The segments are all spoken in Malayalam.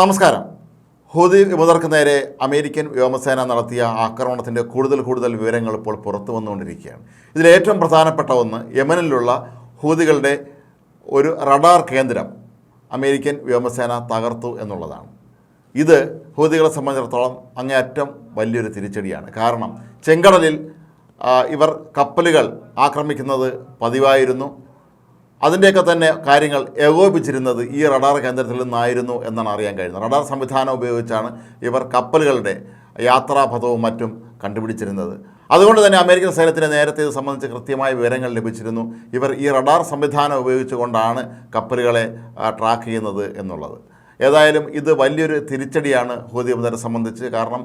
നമസ്കാരം. ഹൂതി വിമതർക്ക് നേരെ അമേരിക്കൻ വ്യോമസേന നടത്തിയ ആക്രമണത്തിന്റെ കൂടുതൽ കൂടുതൽ വിവരങ്ങൾ ഇപ്പോൾ പുറത്തു വന്നുകൊണ്ടിരിക്കുകയാണ്. ഇതിലേറ്റവും പ്രധാനപ്പെട്ട ഒന്ന് യമനിലുള്ള ഹൂതികളുടെ ഒരു റഡാർ കേന്ദ്രം അമേരിക്കൻ വ്യോമസേന തകർത്തു എന്നുള്ളതാണ്. ഇത് ഹൂതികളെ സംബന്ധിച്ചിടത്തോളം അങ്ങേയറ്റം വലിയൊരു തിരിച്ചടിയാണ്. കാരണം ചെങ്കടലിൽ ഇവർ കപ്പലുകൾ ആക്രമിക്കുന്നത് പതിവായിരുന്നു. അതിന്റെയൊക്കെ തന്നെ കാര്യങ്ങൾ ഏകോപിച്ചിരുന്നത് ഈ റഡാർ കേന്ദ്രത്തിൽ നിന്നായിരുന്നു എന്നാണ് അറിയാൻ കഴിയുന്നത്. റഡാർ സംവിധാനം ഉപയോഗിച്ചാണ് ഇവർ കപ്പലുകളുടെ യാത്രാപഥവും മറ്റും കണ്ടുപിടിച്ചിരുന്നത്. അതുകൊണ്ട് തന്നെ അമേരിക്കൻ സൈന്യത്തിന് നേരത്തെ ഇത് സംബന്ധിച്ച് കൃത്യമായ വിവരങ്ങൾ ലഭിച്ചിരുന്നു. ഇവർ ഈ റഡാർ സംവിധാനം ഉപയോഗിച്ചുകൊണ്ടാണ് കപ്പലുകളെ ട്രാക്ക് ചെയ്യുന്നത് എന്നുള്ളത്. ഏതായാലും ഇത് വലിയൊരു തിരിച്ചടിയാണ് ഹൂതി വിമതരെ സംബന്ധിച്ച്. കാരണം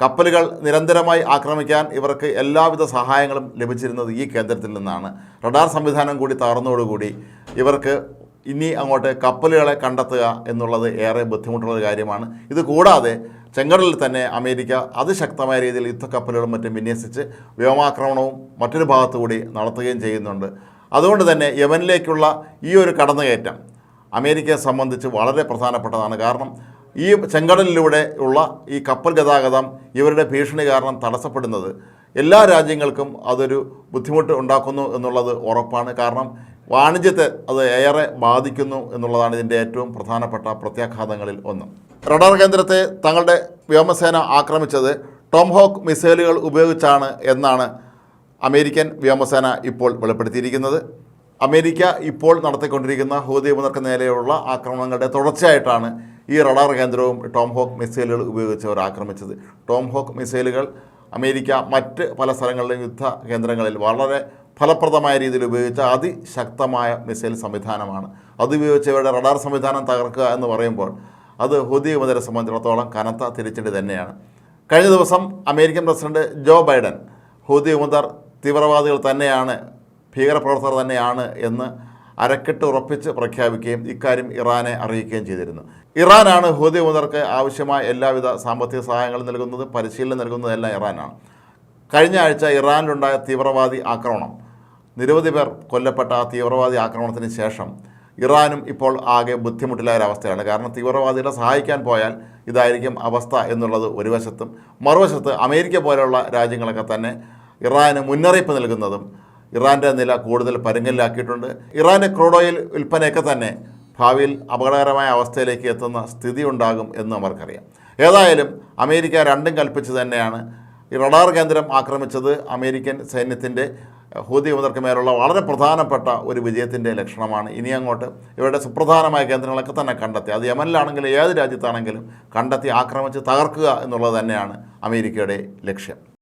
കപ്പലുകൾ നിരന്തരമായി ആക്രമിക്കാൻ ഇവർക്ക് എല്ലാവിധ സഹായങ്ങളും ലഭിച്ചിരുന്നത് ഈ കേന്ദ്രത്തിൽ നിന്നാണ്. റഡാർ സംവിധാനം കൂടി തകർന്നതോടുകൂടി ഇവർക്ക് ഇനി അങ്ങോട്ട് കപ്പലുകളെ കണ്ടെത്തുക എന്നുള്ളത് ഏറെ ബുദ്ധിമുട്ടുള്ള കാര്യമാണ്. ഇത് കൂടാതെ ചെങ്കടലിൽ തന്നെ അമേരിക്ക അതിശക്തമായ രീതിയിൽ യുദ്ധക്കപ്പലുകളും മറ്റും വിന്യസിച്ച് വ്യോമാക്രമണവും മറ്റൊരു ഭാഗത്തു കൂടി നടത്തുകയും ചെയ്യുന്നുണ്ട്. അതുകൊണ്ട് തന്നെ യമനിലേക്കുള്ള ഈ ഒരു കടന്നുകയറ്റം അമേരിക്കയെ സംബന്ധിച്ച് വളരെ പ്രധാനപ്പെട്ടതാണ്. കാരണം ഈ ചെങ്കടലിലൂടെ ഉള്ള ഈ കപ്പൽ ഗതാഗതം ഇവരുടെ ഭീഷണി കാരണം തടസ്സപ്പെടുന്നത് എല്ലാ രാജ്യങ്ങൾക്കും അതൊരു ബുദ്ധിമുട്ട് ഉണ്ടാക്കുന്നു എന്നുള്ളത് ഉറപ്പാണ്. കാരണം വാണിജ്യത്തെ അത് ഏറെ ബാധിക്കുന്നു എന്നുള്ളതാണ് ഇതിന്റെ ഏറ്റവും പ്രധാനപ്പെട്ട പ്രത്യാഘാതങ്ങളിൽ ഒന്ന്. റഡാർ കേന്ദ്രത്തെ തങ്ങളുടെ വ്യോമസേന ആക്രമിച്ചത് ടോംഹോക്ക് മിസൈലുകൾ ഉപയോഗിച്ചാണ് എന്നാണ് അമേരിക്കൻ വ്യോമസേന ഇപ്പോൾ വെളിപ്പെടുത്തിയിരിക്കുന്നത്. അമേരിക്ക ഇപ്പോൾ നടത്തിക്കൊണ്ടിരിക്കുന്ന ഹൂതി വിമതർക്ക് നേരെയുള്ള ആക്രമണങ്ങളുടെ തുടർച്ചയായിട്ടാണ് ഈ റഡാർ കേന്ദ്രവും ടോം ഹോക്ക് മിസൈലുകൾ ഉപയോഗിച്ച് അവർ ആക്രമിച്ചത്. ടോം ഹോക്ക് മിസൈലുകൾ അമേരിക്ക മറ്റ് പല സ്ഥലങ്ങളിലും യുദ്ധ കേന്ദ്രങ്ങളിൽ വളരെ ഫലപ്രദമായ രീതിയിൽ ഉപയോഗിച്ച അതിശക്തമായ മിസൈൽ സംവിധാനമാണ്. അതുപയോഗിച്ച് ഇവരുടെ റഡാർ സംവിധാനം തകർക്കുക എന്ന് പറയുമ്പോൾ അത് ഹുദി വിമതരെ സംബന്ധിച്ചിടത്തോളം കനത്ത തിരിച്ചടി തന്നെയാണ്. കഴിഞ്ഞ ദിവസം അമേരിക്കൻ പ്രസിഡന്റ് ജോ ബൈഡൻ ഹുദി ഉമദർ തീവ്രവാദികൾ തന്നെയാണ് ഭീകരപ്രവർത്തകർ തന്നെയാണ് എന്ന് അരക്കെട്ട് ഉറപ്പിച്ച് പ്രഖ്യാപിക്കുകയും ഇക്കാര്യം ഇറാനെ അറിയിക്കുകയും ചെയ്തിരുന്നു. ഇറാനാണ് ഹൂതി മുതർക്ക് ആവശ്യമായ എല്ലാവിധ സാമ്പത്തിക സഹായങ്ങളും നൽകുന്നത് പരിശീലനം നൽകുന്നതെല്ലാം ഇറാനാണ്. കഴിഞ്ഞ ആഴ്ച ഇറാനിലുണ്ടായ തീവ്രവാദി ആക്രമണം. നിരവധി പേർ കൊല്ലപ്പെട്ട ആ തീവ്രവാദി ആക്രമണത്തിന് ശേഷം ഇറാനും ഇപ്പോൾ ആകെ ബുദ്ധിമുട്ടിലായ ഒരവസ്ഥയാണ് കാരണം തീവ്രവാദികളെ സഹായിക്കാൻ പോയാൽ ഇതായിരിക്കും അവസ്ഥ എന്നുള്ളത് ഒരു വശത്തും മറുവശത്ത് അമേരിക്ക പോലെയുള്ള രാജ്യങ്ങളൊക്കെ തന്നെ ഇറാന് മുന്നറിയിപ്പ് നൽകുന്നതും ഇറാന്റെ നില കൂടുതൽ പരുങ്ങലിലാക്കിയിട്ടുണ്ട്. ഇറാന്റെ ക്രൂഡ് ഓയിൽ വിൽപ്പനയൊക്കെ തന്നെ ഭാവിയിൽ അപകടകരമായ അവസ്ഥയിലേക്ക് എത്തുന്ന സ്ഥിതി ഉണ്ടാകും എന്ന് അവർക്കറിയാം. ഏതായാലും അമേരിക്ക രണ്ടും കൽപ്പിച്ച് തന്നെയാണ് ഈ റഡാർ കേന്ദ്രം ആക്രമിച്ചത് അമേരിക്കൻ സൈന്യത്തിന്റെ ഹൂതി വിമതർക്ക് മേലുള്ള വളരെ പ്രധാനപ്പെട്ട ഒരു വിജയത്തിന്റെ ലക്ഷണമാണ്. ഇനി അങ്ങോട്ട് ഇവരുടെ സുപ്രധാനമായ കേന്ദ്രങ്ങളൊക്കെ തന്നെ കണ്ടെത്തി. അത് യമനിലാണെങ്കിലും ഏത് രാജ്യത്താണെങ്കിലും കണ്ടെത്തി ആക്രമിച്ച് തകർക്കുക എന്നുള്ളത് തന്നെയാണ് അമേരിക്കയുടെ ലക്ഷ്യം.